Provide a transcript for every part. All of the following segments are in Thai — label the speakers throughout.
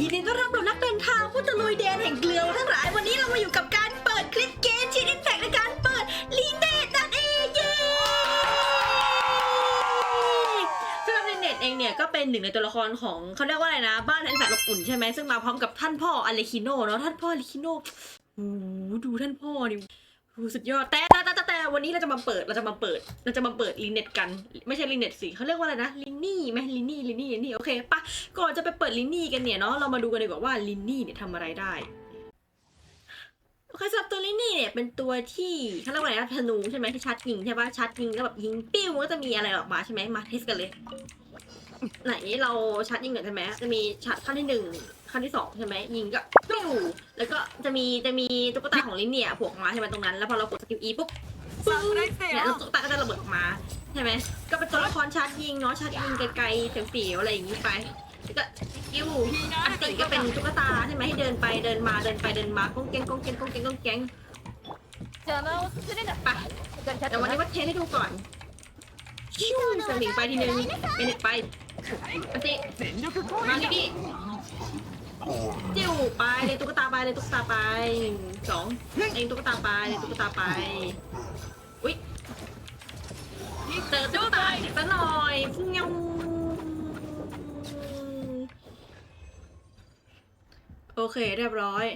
Speaker 1: ยินดีต้อนรับเรานักเดินทางผู้ตะลุยแดนแห่งเกลือทั้งหลายวันนี้เรามาอยู่กับการเปิดคลิปเกมชีนอินแฟกในการเปิดลีเนตนั่นเองเย้สำหรับลีเนตเองเนี่ยก็เป็นหนึ่งในตัวละครของเขาเรียกว่าอะไรนะ บ้านแห่งสายอบอุ่นใช่ไหมซึ่งมาพร้อมกับท่านพ่ออเลคิโนเนาะท่านพ่ออเลคิโนโอ้โหดูท่านพ่อดิ สุดยอดแต่แต่แต่แต่แต่วันนี้เราจะมาเปิดเราจะมาเปิด เราจะมาเปิดลีเน็ตกัน ไม่ใช่ลีเน็ตสิเขาเรียกว่าอะไรนะลินนี่ไหมลินนี่ลินนี่ลินนี่โอเคปะก่อนจะไปเปิดลินนี่กันเนี่ยเนาะเรามาดูกันดีกว่าว่าลินนี่เนี่ยทำอะไรได้โอเคสำหรับตัวลินนี่เนี่ยเป็นตัวที่เขาเรียกว่าอะไรนะธนูใช่ไหมที่ชาร์จยิงใช่ปะชาร์จยิงแล้วแบบยิงปิ้วก็จะมีอะไรออกมาใช่ไหมมาเทสกันเลย ไหนเราชาร์จยิงก่อนใช่ไหมจะมีชาร์จขั้นที่หนึ่งขั้นที่สองใช่ไหมยิงก็ตู้แล้วก็จะมีจะมีตุ๊กตาของลิ้นเนี่ยผวกมาใช่ไหมตรงนั้น แล้วพอเรากดสกิลอีปุ๊บปึ้งเนี่ยตุ๊กตาก็จะระเบิดออกมาใช่ไหมก็เป็นตัวละครชาร์จยิงเนาะชาร์จยิงไกลๆเสียวๆอะไรอย่างนี้ไปก็กิ้วอันติก็เป็นตุ๊กตาใช่ไหมให้เดินไปเดินมาเดินไปเดินมากงเกงกงเกงกงเกงกงเกง
Speaker 2: เจอแล้ว
Speaker 1: ไปแต่วันนี้ว่าเทให้ดูก่อนชิวสลิงไปทีนึงเป็นไป อันติมาดิพี่จิ้วไปเลยตุ๊กตาไปเลยตุ๊กตาไปสองเองตุ๊กตาไปเลยตุ๊กตาไปอุ้ยเจอตุ๊กตาอีกซะหน่อยพุ่งยวโอเคเรียบร้อย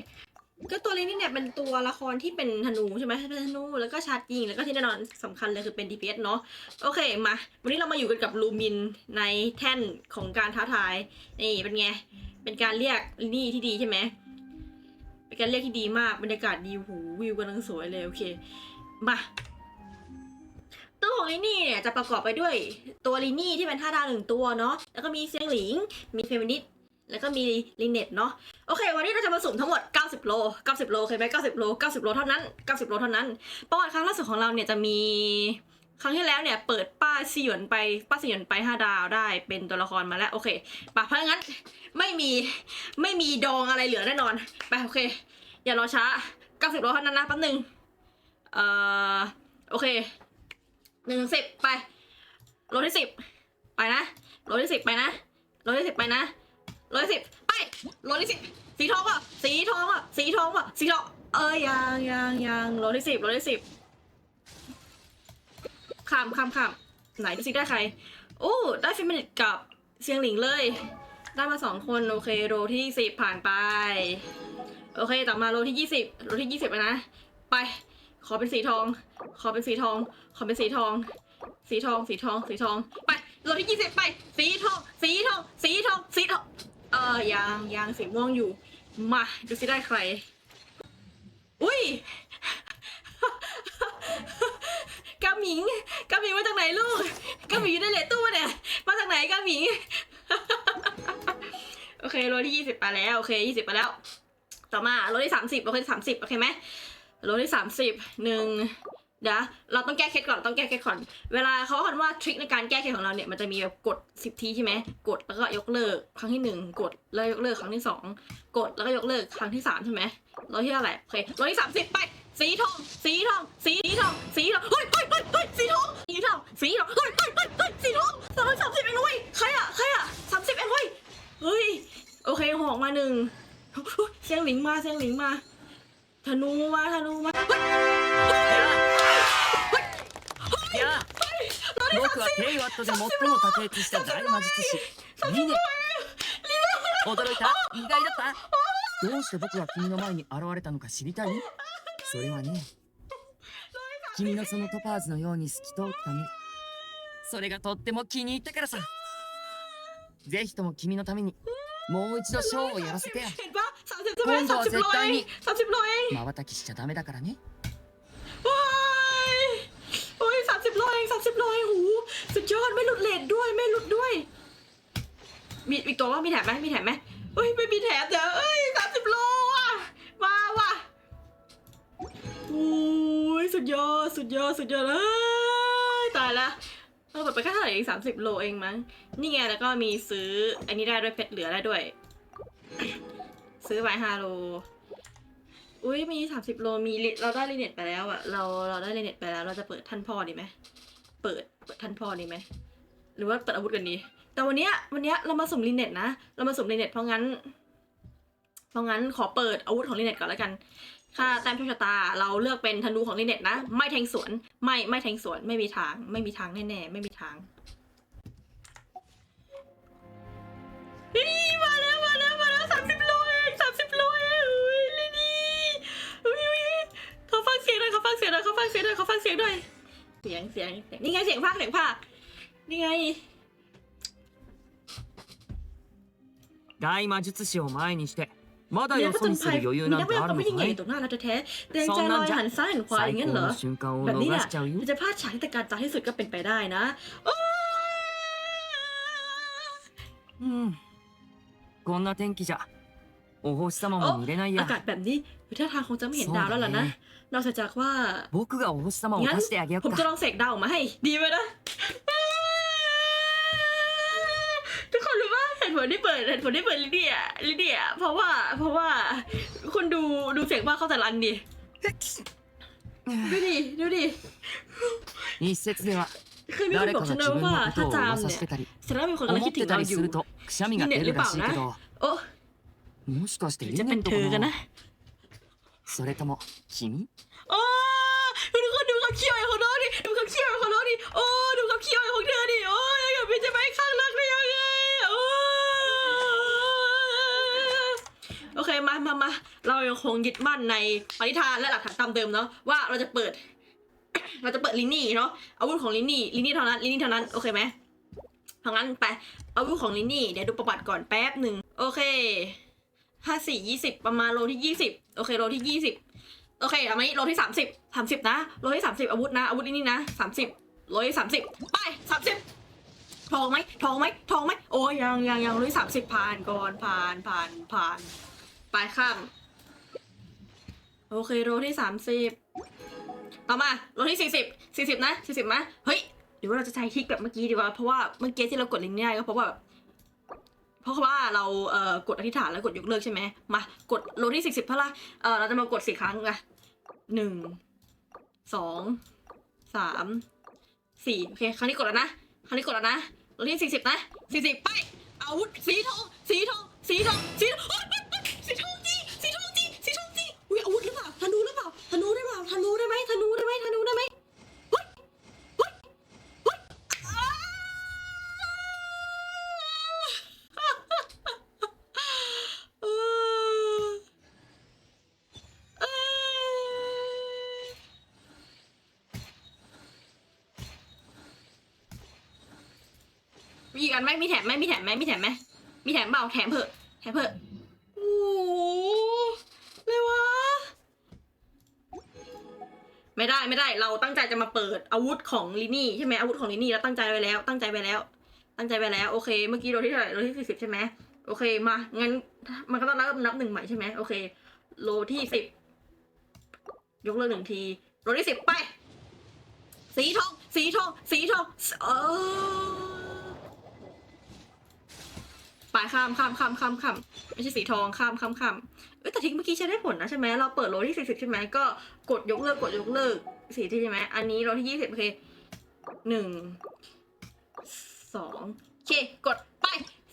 Speaker 1: ก็ตัวนี้เนี่ยเป็นตัวละครที่เป็นธนูใช่ไหมเป็นธนูแล้วก็ชาร์จยิงแล้วก็ที่แน่นอนสำคัญเลยคือเป็น DPS เนาะโอเคมาวันนี้เรามาอยู่กันกับลูมินในแท่นของการท้าทายนี่เป็นไงเป็นการเรียกนี่ที่ดีใช่ไหมเป็นการเรียกที่ดีมากบรรยากาศดีหูวิวกำลังสวยเลยโอเคมาตัวของลินี่เนี่ยจะประกอบไปด้วยตัวลินี่ที่เป็นท่าดาวหนึ่งตัวเนาะแล้วก็มีเซียงหลิงมีเฟมินิส แล้วก็มีลินเน็ตเนาะโอเค วันนี้เราจะมาสุ่มทั้งหมด 90 โล 90 โลเคยไหม90 โล 90 โลเท่านั้น 90 โลเท่านั้น ประวัติครั้งล่าสุดของเราเนี่ยจะมีครั้งที่แล้วเนี่ยเปิดป้าซีหยวนไปป้าซีหยวนไป 5 ดาวได้เป็นตัวละครมาแล้วโอเคปะเพราะงั้นไม่มีไม่มีดองอะไรเหลือแน่นอนไปโอเค อย่ารอช้า 90 โลเท่านั้นนะแป๊บนึงเอ่อโอเคหนึ่งสิบไปโลที่สิบไปนะโลที่สิบไปนะโลที่สิบไปนะ โลที่สิบไปโลที่สิบสีทองป่ะสีทองป่ะสีทองป่ะสีทองเอ้ยยังยังยังโลที่สิบโลที่สิบข้ามข้ามข้ามไหนดูสิได้ใครโอ้ได้ฟิมินิตกับเซียงหลิงเลย ได้มาสองคนโอเคโลที่สิบผ่านไป โอเคต่อมาโลที่ยี่สิบโลที่ยี่สิบนะไป ขอเป็นสีทอง ขอเป็นสีทอง ขอเป็นสีทอง สีทองสีทองสีทอง ไปโลที่ยี่สิบไป สีทอง สีทอง สีทองสีทอง เออยังยังสีม่วงอยู่ มาดูสิได้ใคร อุ้ยกาหมิงกาหมิงมาจากไหนลูกกาหมิงอยู่ในเหลตู้เนี่ย มาจากไหนกาหมิง โอเคโลที่ยี่สิบไปแล้วโอเคยี่สิบไปแล้ว ต่อมาโลที่สามสิบโลที่สามสิบโอเคไหมโลที่สามสิบหนึ่ง เดี๋ยวเราต้องแก้เคล็ดก่อนต้องแก้เคล็ดก่อน เวลาเขาคันว่าทริคในการแก้เคล็ดของเราเนี่ยมันจะมีแบบกดสิบทีใช่ไหมกดแล้วก็ยกเลิกครั้งที่หนึ่งกดแล้วยกเลิกครั้งที่สองกดแล้วก็ยกเลิกครั้งที่สามใช่ไหมโลที่เท่าไหร่โอเคโลที่สามสิบไปสีทองสีทองสีทองสีทองเฮ้ยเฮ้ยเฮ้ยเฮ้ยสีทองสีทองสีทองเฮ้ยเฮ้ยเฮ้ยเฮ้ยสีทองสามร้อยสามสิบเองนเว้ยใครอะใครอะสามสิบเองเว้ยเฮ้ยโอเคหอกมาหนึ่งเสียงหลิงมาเสียงหลิงมาธนูมาธนูมา
Speaker 3: はテイワットで最も卓越した大魔術師ミネ驚いた。意外だった。どうして僕は君の前に現れたのか知りたい？それはね。君のそのトパーズのように透き通ったねそれがとっても気に入ったからさ。ぜひとも君のためにもう一度ショーをやらせて今度は絶対に。瞬きしちゃダメだからね。
Speaker 1: อดไม่หลุดเลทด้วยไม่หลุดด้วย มีอีกตัวว่ามีแถมไหมมีแถมไหมเอ้ยไม่มีแถมเดี๋ยวเอ้ยสามสิบโลอะมาว่ะโอ้ยสุดยอดสุดยอดสุดยอดเอ้ยตายละเราแบบไปแค่เท่าไหร่เองสามสิบโลเองมั้งนี่ไงแล้วก็มีซื้ออันนี้ได้ด้วยเพชรเหลือได้ด้วย ซื้อไว้ห้าโลอุ้ยมีสามสิบโลมีเราได้ลิเน็ตไปแล้วอะเราเราได้ลิเน็ตไปแล้ว เราจะเปิดท่านพ่อดีไหมเปิด ท่านพ่อดีไหมหรือว่าเปิดอาวุธกันดีแต่วันเนี้ยวันเนี้ยเรามาสุ่มลิเน็ตนะ เรามาสุ่มลิเน็ตเพราะงั้น เพราะงั้นขอเปิดอาวุธของลิเน็ตก่อนแล้วกัน ค่าแต้มโชคชะตา เราเลือกเป็นธนูของลิเน็ตนะ ไม่แทงสวน ไม่ไม่แทงสวน ไม่มีทาง ไม่มีทางแน่ๆ ไม่มีทางฮ้ยมาแล้วมาแล้วมาแล้วสามสิบโลเองสามสิบโลเองอุ้ยลินี่อุ้ยอุ้ยอุ้ยเขาฟังเสียงหน่อยเขาฟังเสียงหน่อยเขาฟังเสียงหน่อยเขาฟังเสียงหน่อย เสียงเสียงเสียงนี่ไงเสียงภาคเสียงภาคนี่ไง
Speaker 3: 大魔術師を前にしてまだ
Speaker 1: มี
Speaker 3: よ
Speaker 1: นักผ
Speaker 3: そ
Speaker 1: จ
Speaker 3: に
Speaker 1: ญ
Speaker 3: す
Speaker 1: ภัย
Speaker 3: る余裕
Speaker 1: มี
Speaker 3: なん
Speaker 1: นัก
Speaker 3: て
Speaker 1: เวท
Speaker 3: ある
Speaker 1: ไม่
Speaker 3: の
Speaker 1: ได้ใหญ่
Speaker 3: かい
Speaker 1: ตรงหน้าเราจะแท้ๆเดินใจลอยหันซ้ายหันขวาอ
Speaker 3: 最
Speaker 1: ย่าง
Speaker 3: 高
Speaker 1: นั้นเหรอ
Speaker 3: の瞬間を
Speaker 1: แบบนี้
Speaker 3: 逃
Speaker 1: น่ะ
Speaker 3: しちゃうよ
Speaker 1: มันจะพลาดฉากที่ตะการตาที่สุดก็เป็นไปได้นะโอ้
Speaker 3: うんこんな天気じゃ โอ้โหสมอง
Speaker 1: มัได้น่า
Speaker 3: ยอา
Speaker 1: กาศแบบนี้ท่าทางคงจะไม่เห็นดาวแล้วล่ะนะนอกจากว่า
Speaker 3: บุกเอาสมองงั้น
Speaker 1: ผมจะลองเสกดาวมาให้ ดีไหมนะทุกคนรู้ว่าเหตุผลที่เปิดเหตุผลที่เปิดลิเดียลิเดีย เพราะว่า เพราะว่าคุณดูดูเสกว่าเขาแต่ลันดิดูดิดูดิ
Speaker 3: นี่เซตเดียว
Speaker 1: คือมีคนบอกฉันนะว่าถ้าจามเนี่ยสดงว่ามีคนกำลังคิดถึงเราอยู่
Speaker 3: นี่เนี่ยหรือเปล่า
Speaker 1: นะ
Speaker 3: もしかして
Speaker 1: หรือ
Speaker 3: リ
Speaker 1: จะ
Speaker 3: ネ
Speaker 1: เป็น
Speaker 3: ット
Speaker 1: เธอกัน
Speaker 3: か
Speaker 1: นะ
Speaker 3: なそれとも君
Speaker 1: โอ้ทุกคนดูความเขี้ยวของน้องดิดูความเขี้ยวของน้องดิโอ้ดูความเขี้ยวของเธอดิโอ้ยอยากเป็นจะไปข้างรักได้ยังไงโอ้โอเคมามามาเรายังคงยึดมั่นในปณิธานและหลักฐานตามเดิมเนาะว่าเราจะเปิด เราจะเปิดลินี่เนาะอาวุธของลินี่ลินี่เท่านั้นลินี่เท่านั้นโอเคไหมเพราะงั้นไปอาวุธของลินี่เดี๋ยวดูประวัติก่อนแป๊บหนึ่งโอเค ห้าสี่ยี่สิบประมาณโลที่ยี่สิบโอเคโลที่ยี่สิบโอเคเอันนี้โลที่สามสิบสามสิบนะโลที่สามสิบอาวุธนะอาวุธนี่นะสามสิบโลที่สามสิบไปสามสิบทองไหมทองไหมทองไหมโอ้ยยังยังยังโลที่สามสิบผ่านก่อนผ่านผ่านผ่านไปข้ามโอเคโลที่สามสิบต่อมาโลที่สี่สิบสี่สิบนะสี่สิบนะเฮ้ยหรือว่าเราจะใช้ทิกแบบเมื่อกี้ดีกว่าเพราะว่าเมื่อกี้ที่เรากดลิงก์เนี่ยก็เพราะว่า เพราะว่าเราเอ่อกดอธิษฐานแล้วกดยกเลิกใช่ไหมมากดโลที่สี่สิบเท่าไหร่เออเราจะมากดสี่ครั้งไงหนึ่งสองสามสี่โอเคครั้งนี้กดแล้วนะครั้งนี้กดแล้วนะตัวที่สี่สิบนะสี่สิบไปอาวุธสีทองสีทองสีทองสีทองสีทองจีสีทองจีสีทองจีอุ้ยอาวุธหรือเปล่าธนูหรือเปล่าธนูได้เปล่าธนูได้ไหมธนูได้ไหมธนูได้ไหมเฮ้ยเฮ้ยเฮ้ยอ้าวเออ เอ้ยมีอี กันไหมมีแถมไหมมีแถมไหมมีแถมไหมมีแถมเปล่าแถมเถอะแถมเถอะโอ้โหเลยวะ ไม่ได้ไม่ได้ เราตั้งใจจะมาเปิดอาวุธของลินี่ใช่ไหมอาวุธของลินี่เราตั้งใจไว้แล้ว ตั้งใจไว้แล้ว ตั้งใจไว้แล้วโอเค เมื่อกี้โลที่เท่าไหร่โลที่สี่สิบใช่ไหมโอเคมางั้นมันก็ต้องนับนับหนึ่งใหม่ใช่ไหมโอเค โลที่สิบยกเลิกหนึ่งทีโรที่สิบไป สีทอง สีทอง สีทองเออ ไปข้ามข้ามข้ามข้ามข้ามไม่ใช่สีทองข้ามข้ามข้ามเอ้ยแต่ทิ้งเมื่อกี้ใช้ได้ผลนะใช่ไหมเราเปิดโรที่สี่สิบใช่ไหมก็กดยกเลิกกดยกเลิกสีที่ใช่ไหมอันนี้โรที่ยี่สิบโอเคหนึ่งสองโอเคกดไป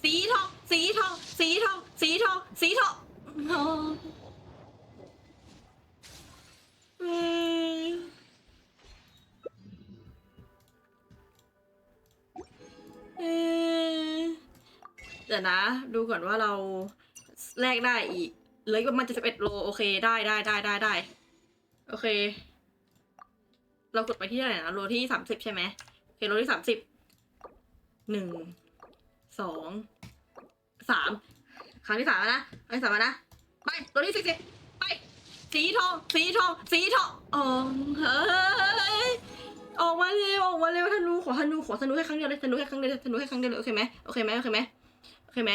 Speaker 1: สีทอง สีทอง สีทอง สีทอง สีทองอืม เดี๋ยวนะ ดูก่อนว่าเราแลกได้อีกเหลืออีกประมาณ71โลโอเคได้ได้ได้ได้ได้โอเค เรากดไปที่ไหร่นะโลที่สามสิบใช่ไหมโอเคโลที่สามสิบหนึ่งสองสามครั้งที่สามนะครั้งที่สามนะไปโลที่สี่สิบไป สีทอง สีทอง สีทองอ๋อเฮ้ยออกมาเร็วออกมาเร็วธนูขอธนูขอธนูแค่ครั้งเดียวเลยธนูแค่ครั้งเดียวเลยธนูแค่ครั้งเดียวเลยโอเคไหมโอเคไหมโอเคไหม โอเคไหม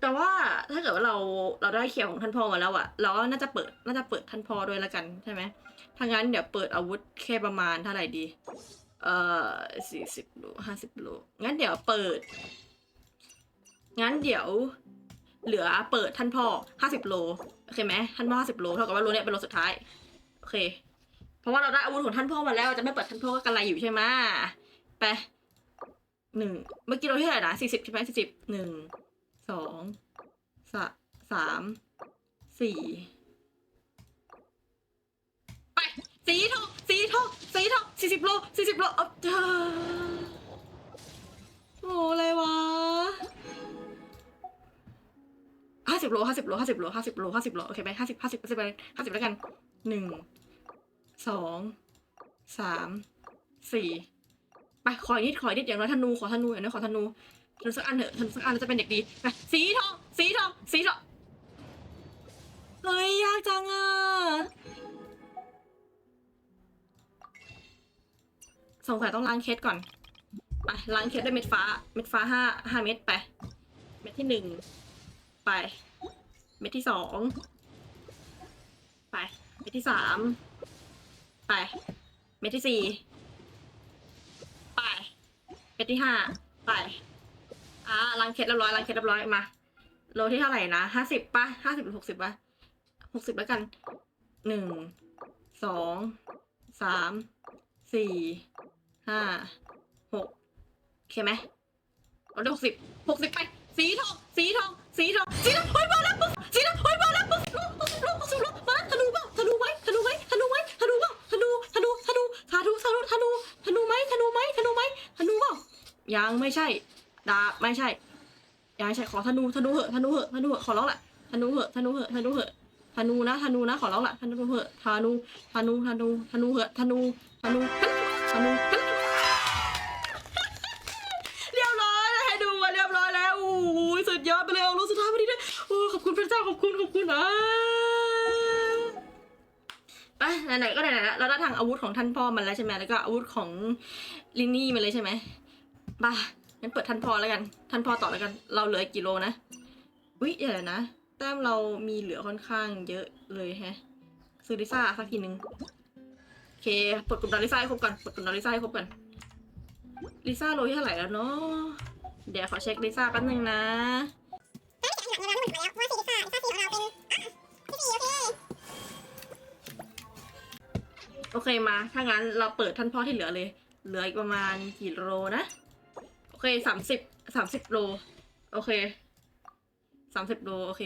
Speaker 1: แต่ว่าถ้าเกิดว่าเราเราได้เขียวของท่านพ่อมาแล้วอะเราก็น่าจะเปิดน่าจะเปิดท่านพ่อด้วยละกันใช่ไหมถ้างั้นเดี๋ยวเปิดอาวุธแค่ประมาณเท่าไหร่ดี เอ่อสี่สิบโลห้าสิบโลงั้นเดี๋ยวเปิด งั้นเดี๋ยว เหลือเปิดท่านพ่อห้าสิบโลโอเคไหมท่านพ่อห้าสิบโลเท่ากับว่าโลเนี้ยเป็นโลสุดท้ายโอเค เพราะว่าเราได้อาวุธของท่านพ่อมาแล้วจะไม่เปิดท่านพ่อก็กระไรอยู่ใช่ไหมไป หนึ่งเมื่อกี้เราที่เท่าไหร่นะสี่สิบใช่ไหมสี่สิบหนึ่งสองสสามสี่ไปสีทองสีทองสีทองสี่สิบโลสี่สิบโลเอาเธอโอ้อะไรวะห้าสิบโลห้าสิบโลห้าสิบโลห้าสิบโลห้าสิบโลโอเคไหมห้าสิบห้าสิบห้าสิบไปห้าสิบแล้วกันหนึ่งสองสามสี่ ไปขออีกนิดขออีกนิดอย่างน้อยธนูขอธนูอย่างน้อยขอธนูธนูสักอันเถอะธนูสักอันจะเป็นเด็กดีไปสีทองสีทองสีทองเฮ้ยยากจังอะสงสัยต้องล้างเคสก่อนไปล้างเคสด้วยเม็ดฟ้า เม็ดฟ้าห้าห้าเม็ดไป เม็ดที่หนึ่งไป เม็ดที่สองไป เม็ดที่สามไป เม็ดที่สี่ เม็ดที่ห้าไปอ่าล้างเคสเรียบร้อยล้างเคสเรียบร้อยมา โลที่เท่าไหร่นะห้าสิบป่ะห้าสิบหรือหกสิบป่ะหกสิบแล้วกันหนึ่งสองสามสี่ห้าหกโอเคไหมเอาได้หกสิบหกสิบไป สีทองสีทองสีทองสีทองเฮ้ยมาแล้วปุ๊บสีทองเฮ้ยมาแล้วปุ๊บปุ๊บปุ๊บปุ๊บปุ๊บปุ๊บมาแล้วธนูเปล่าธนูไหมธนูไหมธนูไหมธนูเปล่าธนูธนูธนูธนูธนูธนูธนูไหมธนูไหมธนูไหมธนูเปล่า ยังไม่ใช่ ดาบไม่ใช่ ยังไม่ใช่ขอธนูธนูเหอะธนูเหอะธนูเหอะขอร้องละธนูเหอะธนูเหอะธนูเหอะธนูนะธนูนะขอร้องละธนูเหอะธนูธนูธนูธนูเหอะธนูธนูธนูเรียบร้อยแล้วให้ดูมาเรียบร้อยแล้วโอ้โหสุดยอดไปเลยเอาลูกสุดท้ายมาดีด้วยโอ้ขอบคุณพระเจ้าขอบคุณขอบคุณอะไปไหนๆก็ไหนๆแล้วเราได้ทางอาวุธของท่านพ่อมันแล้วใช่ไหมแล้วก็อาวุธของลินนี่มาเลยใช่ไหม ไปงั้นเปิดท่านพอแล้วกันท่านพอต่อแล้วกัน เราเหลือกี่โลนะอุ๊ยเดี๋ยนะ แต้มเรามีเหลือค่อนข้างเยอะเลยแฮะ ซื้อลิซ่าสักทีหนึ่งโอเคปลดกลุ่มดาวลิซ่าให้ครบก่อนปลดกลุ่มดาวลิซ่าให้ครบก่อนลิซ่าโลที่เท่าไหร่แล้วเนาะเดี๋ยวขอเช็คลิซ่าแป๊บนึงนะโอเคมา ถ้างั้นเราเปิดท่านพ่อที่เหลือเลย เหลืออีกประมาณกี่โลนะ เคสามสิบสามสิบโล โอเคสามสิบโล โอเค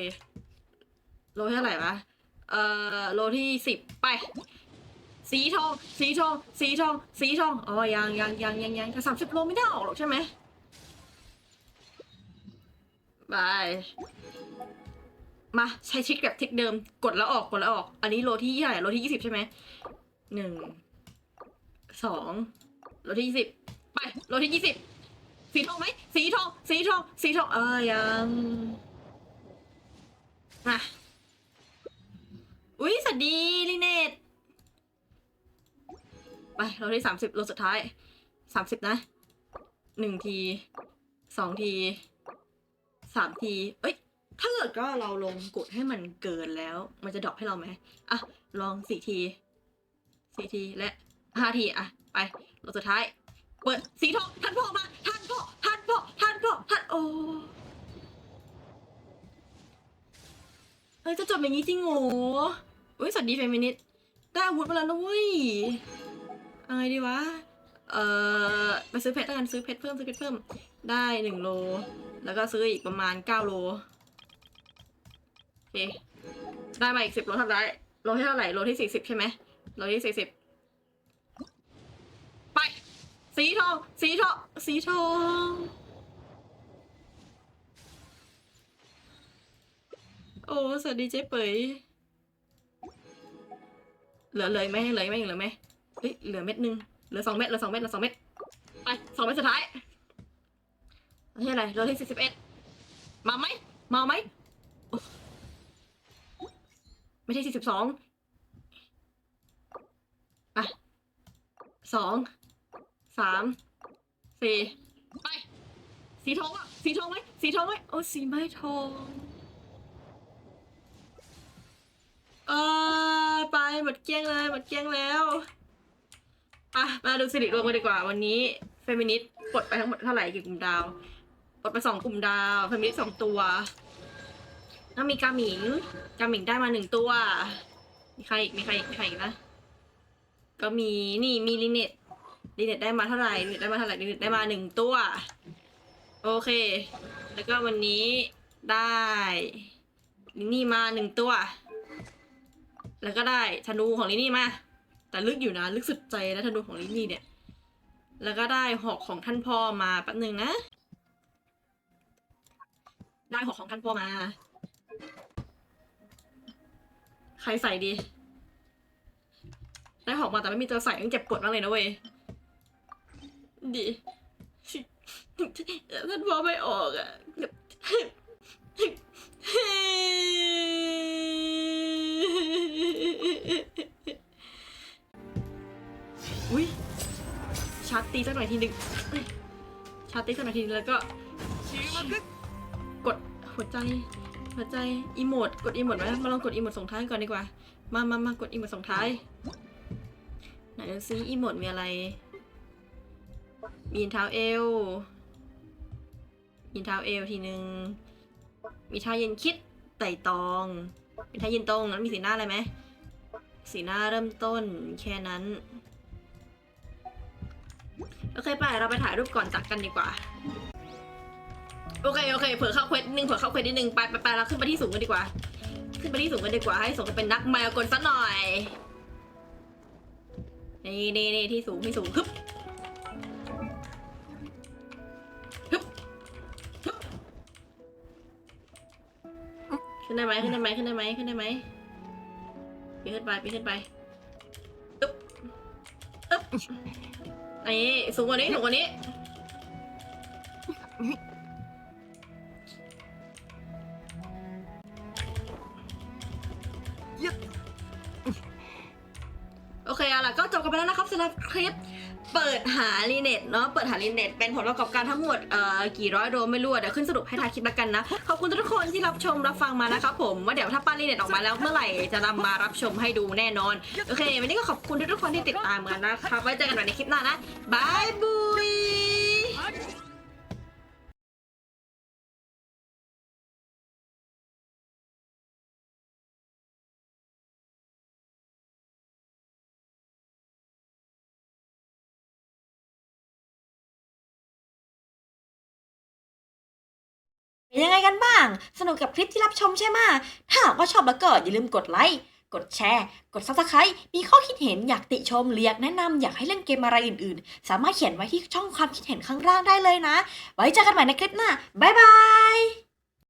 Speaker 1: โลเท่าไหร่วะ เอ่อ โลที่สิบไป สีทอง สีทอง สีทอง สีทอง อ๋อ ยังยังยังยังยังแต่สามสิบโลไม่ได้ออกหรอกใช่ไหมบาย มาใช้ทริคแบบทริคเดิม กดแล้วออก กดแล้วออก อันนี้โลที่เท่าไหร่โลที่ยี่สิบใช่ไหม หนึ่ง สอง โลที่ยี่สิบ ไป โลที่ยี่สิบ สีทองไหมสีทองสีทองสีทองเออยังมาอุ๊ยสวัสดีลิเนตไปเราที่สามสิบโลสุดท้ายสามสิบนะหนึ่งทีสองทีสามที เอ้ย ถ้าเกิดก็เราลงกดให้มันเกินแล้ว มันจะดรอปให้เราไหมอะ ลองสี่ทีสี่ทีและห้าที อะ ไปโลสุดท้าย เปิดสีทองท่านพ่อมาท่านพ่อท่าน พ่อท่านพ่อท่านโอ้เฮ้ยจะจบอย่างนี้จริงโหอุ้ยสวัสดีเฟมินิสต์ได้อาวุธมาแล้วนะเว้ยอาไงดีวะ เอ่อไปซื้อเพชรแล้วกันซื้อเพชรเพิ่มซื้อเพชรเพิ่มได้หนึ่งโล แล้วก็ซื้ออีกประมาณเก้าโลโอเคได้มาอีกสิบโลทำได้โลที่เท่าไหร่โลที่สี่สิบใช่ไหมโลที่สี่สิบไปสีทองสีทองสีทอง โอ้สวัสดีเจ๊เป๋ยเหลือเลยไหมเหลือไหมเหลือไหมเฮ้ยเหลือเม็ดหนึงเหลือสองเม็ดเหลือสองเม็ดเหลือสองเม็ดไปสองเม็ดสุดท้ายนี่อะไรโลที่สี่สิบเอ็ดมาไหมมาไหมไม่ใช่สี่สิบสองไปสองสามสี่ไปสีทองอะสีทองไหมสีทองไหมโอ้สีไม้ทอง เออไปหมดเกลี้ยงเลยหมดเกลี้ยงแล้วอะมาดูสิริรวมกันดีกว่า วันนี้เฟมินิสต์ปลดไปทั้งหมดเท่าไหร่กี่กลุ่มดาวปลดไปสองกลุ่มดาวเฟมินิสต์สองตัวแล้วมีกาหมิงกาหมิงได้มาหนึ่งตัว มีใครอีกมีใครอีกมีใครอีกนะก็มีนี่มีลิเน็ตดีเน็ตได้มาเท่าไหร่ดีเน็ตได้มาเท่าไหร่ดีเน็ตได้มาหนึ่งตัว โอเค แล้วก็วันนี้ได้นี่มาหนึ่งตัว แล้วก็ได้ธนูของลินี่มา แต่ลึกอยู่นะ ลึกสุดใจนะธนูของลินี่เนี่ย แล้วก็ได้หอกของท่านพ่อมาแป๊บหนึ่งนะ ได้หอกของท่านพ่อมา ใครใส่ดี ได้หอกมาแต่ไม่มีตัวใส่ต้องเจ็บปวดมากเลยนะเว้ย ดีท่านพ่อไม่ออกอะาร์จตีสักหน่อยทีหนึ่งชาร์จตีสักหน่อยทีนึงแล้วก็กดหัวใจหัวใจอีโมดกดอีโมดไหมมาลองกดอีโมดส่งท้ายก่อนดีกว่า มามามากดอีโมดส่งท้ายไหนดูซิอีโมดมีอะไรมีเท้าเอวมีเท้าเอวทีนึงมีท่าเย็นคิดไต่ตองมีท่าเย็นตรงนั้นมีสีหน้าอะไรไหมสีหน้าเริ่มต้นแค่นั้น โอเคไปเราไปถ่ายรูปก่อนจากกันดีกว่า โอเคโอเคเผื่อเข้าเควสนิดนึงเผื่อเข้าเควสนิดนึงไปไปไปเราขึ้นไปที่สูงกันดีกว่า ขึ้นไปที่สูงกันดีกว่าให้สมกับเป็นนักมายากลสักหน่อย นี่นี่นี่ที่สูงที่สูงฮึบฮึบขึ้นได้ไหมขึ้นได้ไหมขึ้นได้ไหมขึ้นได้ไหมปีขึ้นไปปีขึ้นไปอึ๊บอึ๊บ นี่สูงกว่านี้สูงกว่านี้โอเคเอาล่ะก็จบกันไปแล้วนะครับสำหรับคลิป เปิดหาลีเน็ตเนาะเปิดหาลีเน็ตเป็นผลประกอบการทั้งหมดเอ่อกี่ร้อยโดไม่รู้อะเดี๋ยวขึ้นสรุปให้ทายคลิปแล้วกันนะ ขอบคุณทุกคนที่รับชมรับฟังมานะครับผมว่าเดี๋ยวถ้าป้าลีเน็ตออกมาแล้วเมื่อไหร่จะนำมารับชมให้ดูแน่นอน โอเค วันนี้ก็ขอบคุณทุกๆคนที่ติดตามกันนะครับไว้เจอกันใหม่ในคลิปหน้านะบายบุย
Speaker 4: เป็นยังไงกันบ้าง สนุกกับคลิปที่รับชมใช่ไหมถ้าหากว่าชอบแล้วก็อย่าลืมกดไลค์ กดแชร์ กด subscribe มีข้อคิดเห็นอยากติชมเรียกแนะนำอยากให้เล่นเกมอะไรอื่นๆ สามารถเขียนไว้ที่ช่องความคิดเห็นข้างล่างได้เลยนะ ไว้เจอกันใหม่ในคลิปหน้า บ๊ายบาย